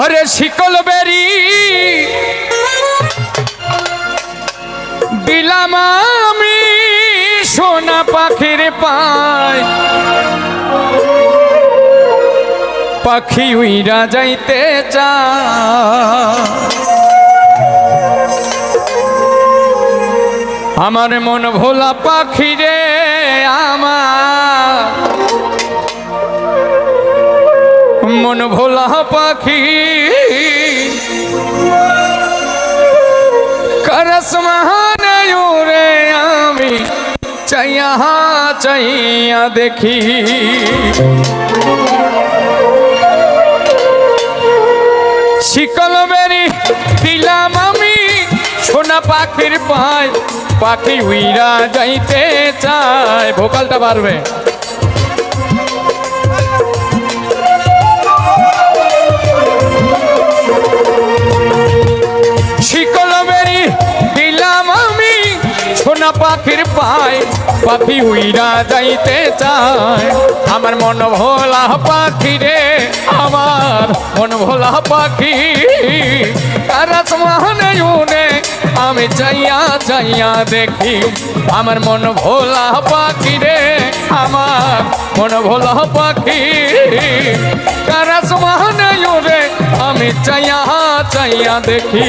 হরে শিকল বেরি। দিলাম আমি সোনা পাখির পায়। পাখি উইরা যাইতে চা আমার মন ভোলা পাখি রে। মন ভোলা পাখি। করস রে আমি চাইয়া চাইয়া দেখি। শিকল বেরি দিলাম আমি, সোনা পাখির পায়, পাখি উইরা যাইতে চায়। ভোকালটা পারবে সোনা পাখির পায়, পাখি উইরা যাইতে চায়। আমার মন ভোলা পাখি রে, আমার মন ভোলা পাখি। কারাস মহানে উনে আমি চাইয়া চাইয়া দেখি, আমার মন ভোলা পাখি রে, আমার মন ভোলা পাখি। কারাস মহানে উনে আমি চাইয়া চাইয়া দেখি।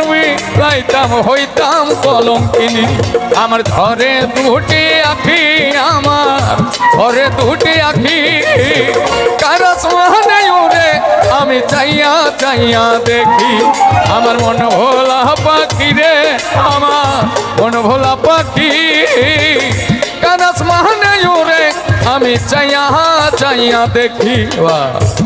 লাইতাম হইতাম কলঙ্কিনী। আমার ঘরে দুটি আখি, আমার ঘরে দুটি আখি। কারস মহানে উড়ে আমি চাইয়া চাইয়া দেখি। আমার মন ভোলা পাখি রে, আমার মন ভোলা পাখি। কারস মহানে উড়ে আমি চাইয়া চাইয়া দেখি। বাহ।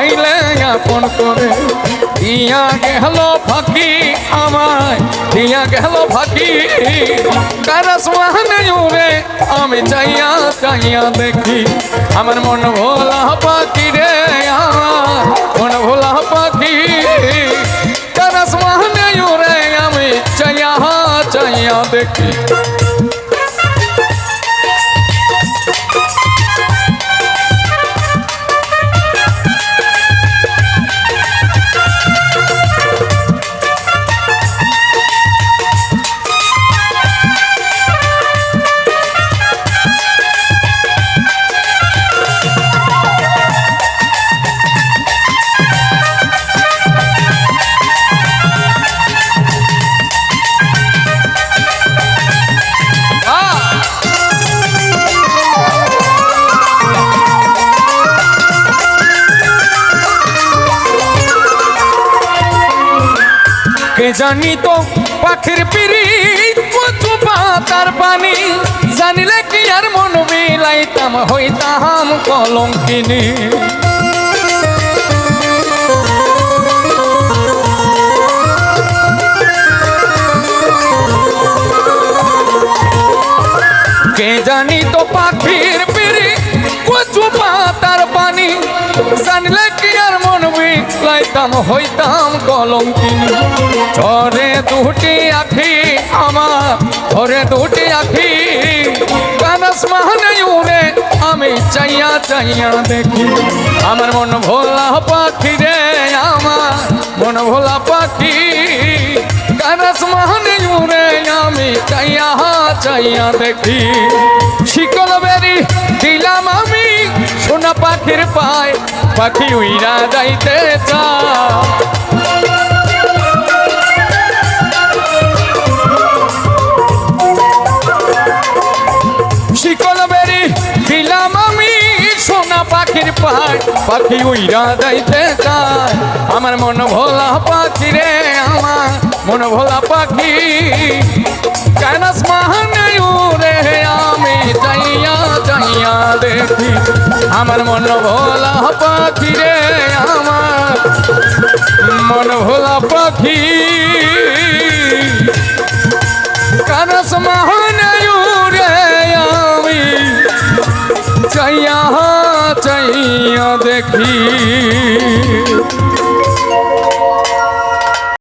পাইলে আপন করে দিয়া গেল ফাঁকি আমায় দিয়া গেল ফাঁকি কারস মাহনে উড়ে আমি চাইয়া চাইয়া দেখি আমার মন ভোলা পাখি রে আমার মন ভোলা পাখি কারস মাহনে উড়ে আমি চাইয়া চাইয়া দেখি জানি তো পাখির পিড়ি কচু পাতার পানি জানিলে কি আর মন মিলাইতাম, হইতাম কলঙ্কিনী। কে জানি তো পাখির পিড়ি কচু পাতার পানি জানলে কি আর মন লাইতাম হইতাম কলঙ্কিনী। ঝরে দুটি আখি আমার, ঝরে দুটি আখি। কানাস আমি চাইয়া চাইয়া দেখি। আমার মন ভোলা পাখি রে আমার, মন ভোলা পাখি। কানাস মাহানে উড়ে আমি চাইয়া চাইয়া দেখি। শিকল বেরি দিলাম আমি পাখির পায়, পাখি উইরা যাইতে শিকল দিলাম আমি সোনা পাখির পায়, পাখি উইরা যাইতে চায়। আমার মন ভোলা পাখি রে আমার মন ভোলা পাখি। কেনাস মাহানে উড়ে আমি চাইয়া চাইয়া দেখি। আমার মন ভোলা পাখি রে আমার। মন ভোলা পাখি। কানস মাহানে রে আমি। চাইয়া চাইয়া দেখি।